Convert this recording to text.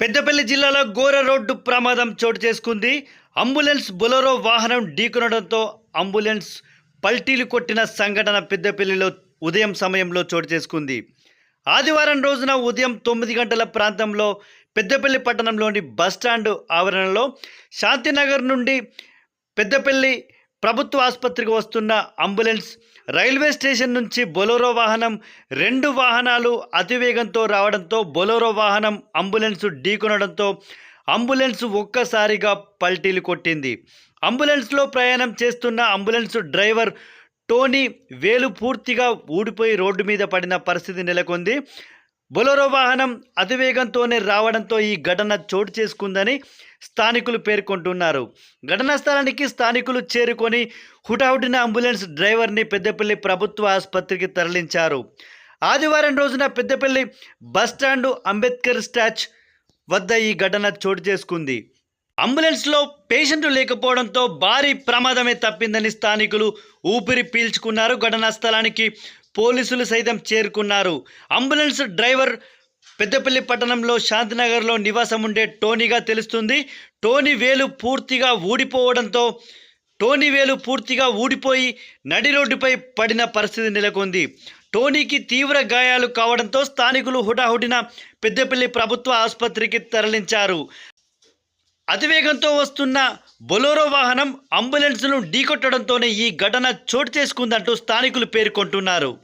పెద్దపల్లి జిల్లాలో ఘోర రోడ్డు ప్రమాదం చోటు చేసుకుంది. అంబులెన్స్ బొలరో వాహనం ఢీకొనడంతో అంబులెన్స్ పల్టీలు కొట్టిన సంఘటన పెద్దపల్లిలో ఉదయం సమయంలో చోటు చేసుకుంది. ఆదివారం రోజున ఉదయం తొమ్మిది గంటల ప్రాంతంలో పెద్దపల్లి పట్టణంలోని బస్టాండ్ ఆవరణలో శాంతినగర్ నుండి పెద్దపల్లి ప్రభుత్వ ఆసుపత్రికి వస్తున్న అంబులెన్స్ రైల్వే స్టేషన్ నుంచి బొలోరో వాహనం రెండు వాహనాలు అతివేగంతో రావడంతో బొలోరో వాహనం అంబులెన్స్ ఢీకొనడంతో అంబులెన్స్ ఒక్కసారిగా పల్టీలు కొట్టింది. అంబులెన్స్లో ప్రయాణం చేస్తున్న అంబులెన్స్ డ్రైవర్ టోనీ వేలు పూర్తిగా ఊడిపోయి రోడ్డు మీద పడిన పరిస్థితి నెలకొంది. బొలరో వాహనం అతివేగంతోనే రావడంతో ఈ ఘటన చోటు చేసుకుందని స్థానికులు పేర్కొంటున్నారు. ఘటనా స్థలానికి స్థానికులు చేరుకొని హుటాహుటిన అంబులెన్స్ డ్రైవర్ని పెద్దపల్లి ప్రభుత్వ ఆసుపత్రికి తరలించారు. ఆదివారం రోజున పెద్దపల్లి బస్టాండు అంబేద్కర్ స్టాచ్ వద్ద ఈ ఘటన చోటు చేసుకుంది. అంబులెన్స్లో పేషెంట్లు లేకపోవడంతో భారీ ప్రమాదమే తప్పిందని స్థానికులు ఊపిరి పీల్చుకున్నారు. ఘటనా స్థలానికి పోలీసులు సైతం చేరుకున్నారు. అంబులెన్స్ డ్రైవర్ పెద్దపల్లి పట్టణంలో శాంతినగర్లో నివాసం ఉండే టోనీగా తెలుస్తుంది. టోనీ వేలు పూర్తిగా ఊడిపోవడంతో టోనీ వేలు పూర్తిగా ఊడిపోయి నడి రోడ్డుపై పడిన పరిస్థితి నెలకొంది. టోనీకి తీవ్ర గాయాలు కావడంతో స్థానికులు హుటాహుటిన పెద్దపల్లి ప్రభుత్వ ఆసుపత్రికి తరలించారు. అతివేగంతో వస్తున్న బొలోరో వాహనం అంబులెన్స్ను ఢీకొట్టడంతోనే ఈ ఘటన చోటు చేసుకుందంటూ స్థానికులు పేర్కొంటున్నారు.